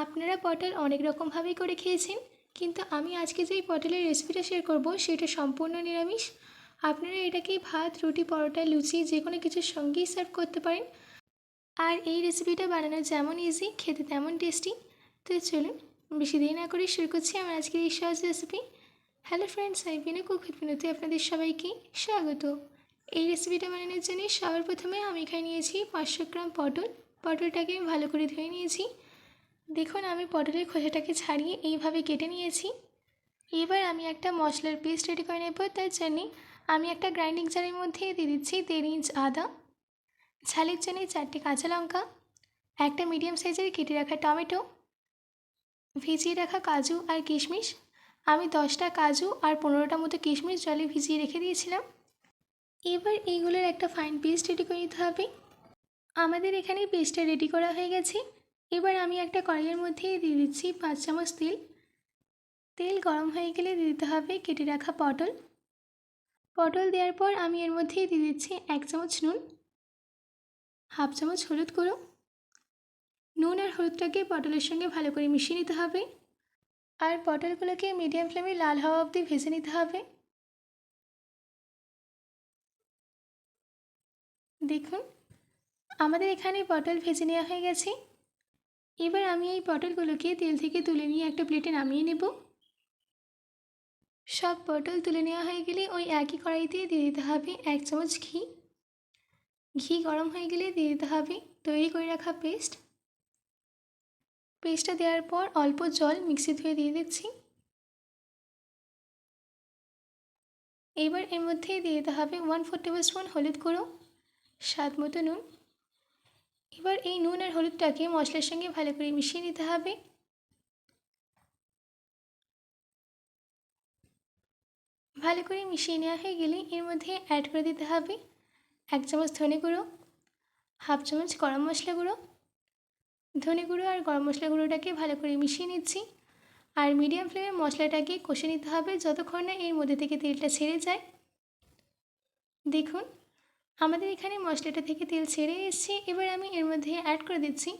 আপনারা পটল অনেক রকমভাবেই করে খেয়েছেন, কিন্তু আমি আজকে যেই পটলের রেসিপিটা শেয়ার করব সেটা সম্পূর্ণ নিরামিষ। আপনারা এটাকে ভাত, রুটি, পরোটা, লুচি যে কোনো কিছুর সঙ্গেই সার্ভ করতে পারেন। আর এই রেসিপিটা বানানো যেমন ইজি খেতে তেমন টেস্টি তো চলুন, বেশি দেরি না করে শুরু করছি আমার আজকের এই সহজ recipe hello friends I Bina, cook বিনতে আপনাদের সবাইকে স্বাগত। এই রেসিপিটা বানানোর জন্য সবার প্রথমে আমি এখানে নিয়েছি পাঁচশো গ্রাম পটল। পটলটাকে আমি ভালো করে ধুয়ে নিয়েছি। দেখুন, আমি পটলের খোসাটাকে ছাড়িয়ে এইভাবে কেটে নিয়েছি। এবার আমি একটা মশলার পেস্ট রেডি করে নেব। তার জন্যে আমি একটা গ্রাইন্ডিং জারের মধ্যে দিয়ে দিচ্ছি দেড় ইঞ্চ আদা, ঝালের জন্য চারটে কাঁচা লঙ্কা, একটা মিডিয়াম সাইজের কেটে রাখা টমেটো, ভিজিয়ে রাখা কাজু আর কিশমিশ। আমি দশটা কাজু আর পনেরোটা মতো কিশমিশ জলে ভিজিয়ে রেখে দিয়েছিলাম। এবার এইগুলোর একটা ফাইন পেস্ট রেডি করে নিতে হবে। আমাদের এখানে পেস্টটা রেডি করা হয়ে গেছে। এবার আমি একটা কড়াইয়ের মধ্যে দিয়ে দিচ্ছি পাঁচ চামচ তেল। তেল গরম হয়ে গেলে দিয়ে দিতে হবে কেটে রাখা পটল। পটল দেওয়ার পর আমি এর মধ্যে দিয়ে দিচ্ছি এক চামচ নুন, হাফ চামচ হলুদ গুঁড়ো। নুন আর হলুদটাকে পটলের সঙ্গে ভালো করে মিশিয়ে নিতে হবে। আর পটলগুলোকে মিডিয়াম ফ্লেমে লাল হওয়া অবধি ভেজে নিতে হবে। দেখুন, আমাদের এখানে পটল ভেজে নেওয়া হয়ে গেছে। এবার আমি এই পটলগুলোকে তেল থেকে তুলে নিয়ে একটা প্লেটে নামিয়ে নেব। সব পটল তুলে নেওয়া হয়ে গেলে ওই একই কড়াইতে দিয়ে দিতে হবে এক চামচ ঘি। ঘি গরম হয়ে গেলে দিয়ে দিতে হবে তৈরি করে রাখা পেস্ট। পেস্টটা দেওয়ার পর অল্প জল মিক্সি ধুয়ে দিয়ে দিচ্ছি। এবার এর মধ্যে দিয়ে দিতে হবে ওয়ান ফোর টেবিল স্পুন হলুদ গুঁড়ো, স্বাদ মতো নুন। এবার এই নুন আর হলুদটাকে মশলার সঙ্গে ভালো করে মিশিয়ে নিতে হবে। ভালো করে মিশিয়ে নেওয়া হয়ে গেলে এর মধ্যে অ্যাড করে দিতে হবে এক চামচ ধনে গুঁড়ো, হাফ চামচ গরম মশলা গুঁড়ো। ধনে গুঁড়ো আর গরম মশলা গুঁড়োটাকে ভালো করে মিশিয়ে নিচ্ছি। আর মিডিয়াম ফ্লেমে মশলাটাকে কষে নিতে হবে যতক্ষণ না এর মধ্যে থেকে তেলটা ছেড়ে যায়। দেখুন আমাদের এখানে মশলাটা থেকে তেল ছেড়ে এসছে। এবার আমি এর মধ্যে অ্যাড করে দিচ্ছি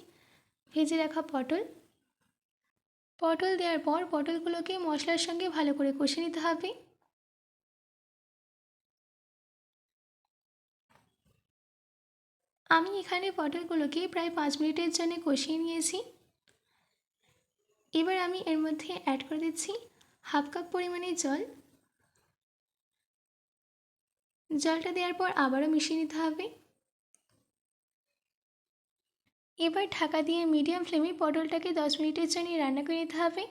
ভেজে রাখা পটল। পটল দেওয়ার পর পটলগুলোকে মশলার সঙ্গে ভালো করে কষে নিতে হবে। আমি এখানে পটলগুলোকে প্রায় পাঁচ মিনিটের জন্য কষিয়ে নিয়েছি। এবার আমি এর মধ্যে অ্যাড করে দিচ্ছি হাফ কাপ পরিমাণে জল। জলটা দেওয়ার পর আবারও মিশিয়ে নিতে হবে। এবার ঢাকা দিয়ে মিডিয়াম ফ্লেমে পটলটাকে দশ মিনিটের জন্য রান্না করে নিতে হবে।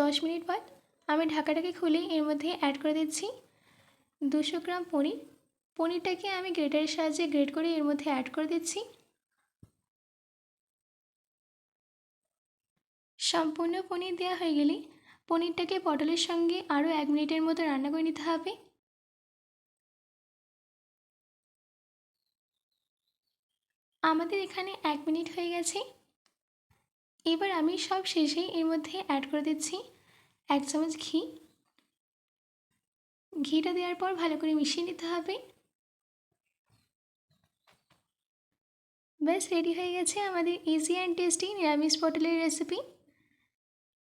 দশ মিনিট বাদ আমি ঢাকাটাকে খুলে এর মধ্যে অ্যাড করে দিচ্ছি। দুশো গ্রাম পনির। পনিরটাকে আমি গ্রেটারের সাহায্যে গ্রেট করে এর মধ্যে অ্যাড করে দিচ্ছি। সম্পূর্ণ পনির দেওয়া হয়ে গেলে পনিরটাকে পটলের সঙ্গে আরও এক মিনিটের মতো রান্না করে নিতে হবে। আমাদের এখানে এক মিনিট হয়ে গেছে। এবার আমি সব শেষে এর মধ্যে অ্যাড করে দিচ্ছি এক চামচ ঘি। ঘিটা দেওয়ার পর ভালো করে মিশিয়ে নিতে হবে। ব্যাস রেডি হয়ে গেছে আমাদের ইজি অ্যান্ড টেস্টি নিরামিষ পটলের রেসিপি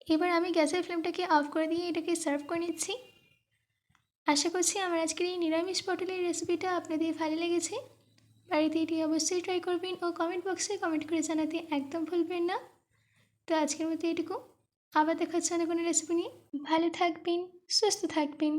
এবার আমি গ্যাসের ফ্লেমটাকে অফ করে দিয়ে এটাকে সার্ভ করে নিচ্ছি। আশা করছি আমার আজকের এই নিরামিষ পটলের রেসিপিটা আপনাদের ভালো লেগেছে। বাড়িতে এটি অবশ্যই ট্রাই করবেন ও কমেন্ট বক্সে কমেন্ট করে জানাতে একদম ভুলবেন না। তো আজকের মতো এটুকু। আবার দেখাচ্ছে অন্য কোনো রেসিপি নিয়ে। ভালো থাকবেন, সুস্থ থাকবেন।